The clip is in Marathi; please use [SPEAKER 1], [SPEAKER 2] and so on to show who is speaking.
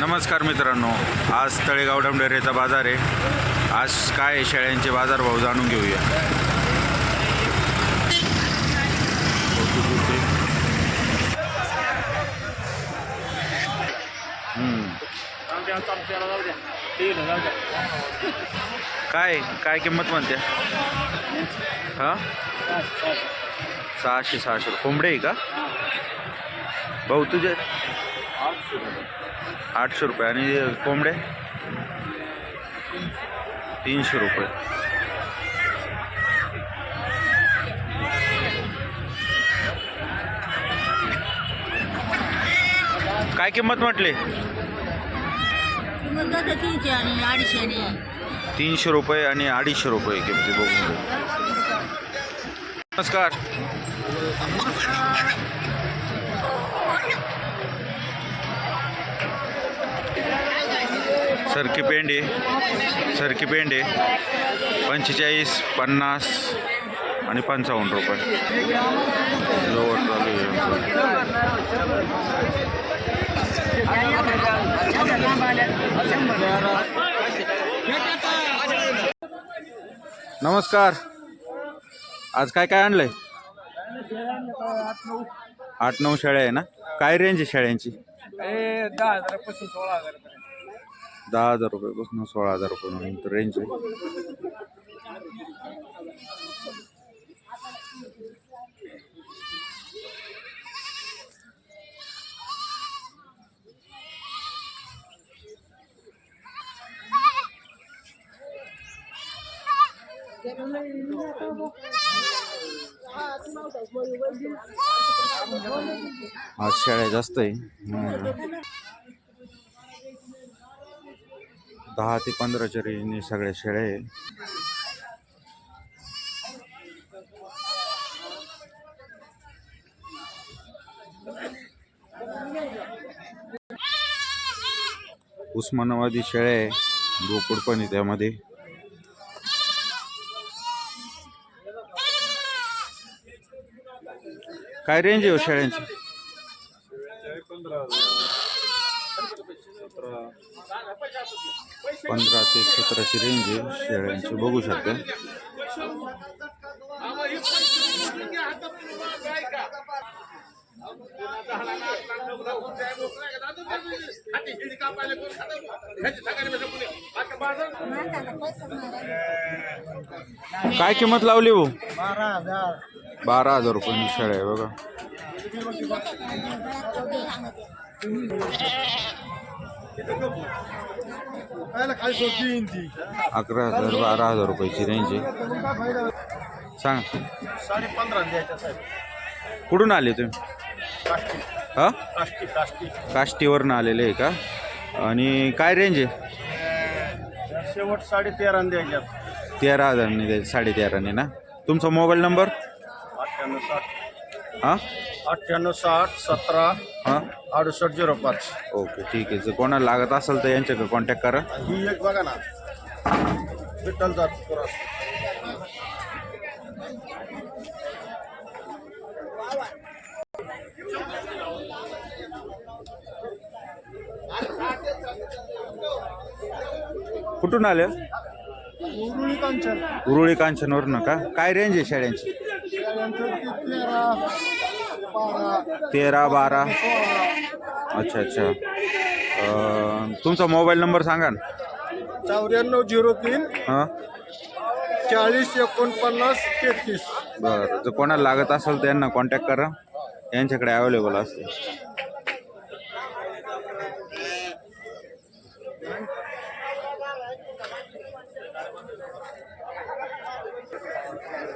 [SPEAKER 1] नमस्कार मित्रांनो आज तळेगाव डमडेरेचा बाजार आहे. आज काय आहे शेळ्यांचे बाजारभाव जाणून घेऊया. काय काय किंमत म्हणते? हां? सहाशे सहाशे कोंबडे आहे का? भाऊ तुझे? आठशे रुपये. आणि कोंबडे? तीनशे रुपये. काय किंमत म्हटली?
[SPEAKER 2] तीनशे
[SPEAKER 1] रुपये आणि अडीचशे रुपये किमती बघून. नमस्कार. सरकी पेंडे सरकी पेंडे पंचेचाळीस पन्नास आणि पंचावन्न रुपये. लोवर नमस्कार. आज काय काय आणलंय? आठ नऊ शेळ्या आहे ना? काय रेंज आहे शेळ्यांची?
[SPEAKER 3] दहा हजारापासून सोळा हजार
[SPEAKER 1] दहा हजार रुपयापासून सोळा हजार रुपये रेंज आहे. आज शेळ्या जास्त आहे. दहा ते पंधराच्या रेंजने सगळ्या शेळ्या आहे उस्मानाबादी शेळ्या आहे बोकड पण आहे त्यामध्ये. काय रेंज आहे हो शेळ्यांची? पंधरा पंधरा ते सतराची रेंज आहे. शेळ्यांची बघू शकता. काय किंमत लावली हो
[SPEAKER 3] बारा हजार
[SPEAKER 1] बारा हजार रुपये शेळ्या आहे बघा. अकरा हजार बारा हजार रुपयाची रेंज आहे. सांग.
[SPEAKER 3] द्यायच्या
[SPEAKER 1] कुठून आले तुम्ही?
[SPEAKER 3] काष्टी.
[SPEAKER 1] हा?
[SPEAKER 3] काष्टी काष्टी.
[SPEAKER 1] काष्टीवरनं आलेले आहे का? आणि काय रेंज आहे?
[SPEAKER 3] शेवट साडे तेरा द्यायच्यात.
[SPEAKER 1] तेरा हजारने द्यायचे साडे तेराने ना? तुमचा मोबाईल नंबर
[SPEAKER 3] अठ्ठ्याण्णव साठ.
[SPEAKER 1] हां?
[SPEAKER 3] अठ्ठ्याण्णव साठ सतरा
[SPEAKER 1] हां?
[SPEAKER 3] अडुसष्ट झिरो पाच.
[SPEAKER 1] ओके ठीक आहे. जर कोणाला लागत असेल तर यांच्याकडे कॉन्टॅक्ट करा.
[SPEAKER 3] ही एक बघा ना. विठ्ठल जात
[SPEAKER 1] कुठून आले?
[SPEAKER 3] उरुळी कांचन.
[SPEAKER 1] उरुळी कांचनवरनं का? काय रेंज आहे शेळ्यांची
[SPEAKER 3] तेरा बारा.
[SPEAKER 1] अच्छा अच्छा. तुमचा मोबाईल नंबर सांगा ना.
[SPEAKER 3] चौऱ्याण्णव झिरो तीन
[SPEAKER 1] हां?
[SPEAKER 3] चाळीस एकोणपन्नास तेहतीस.
[SPEAKER 1] बरं जर कोणाला लागत असेल तर यांना कॉन्टॅक्ट करा. यांच्याकडे अवेलेबल असते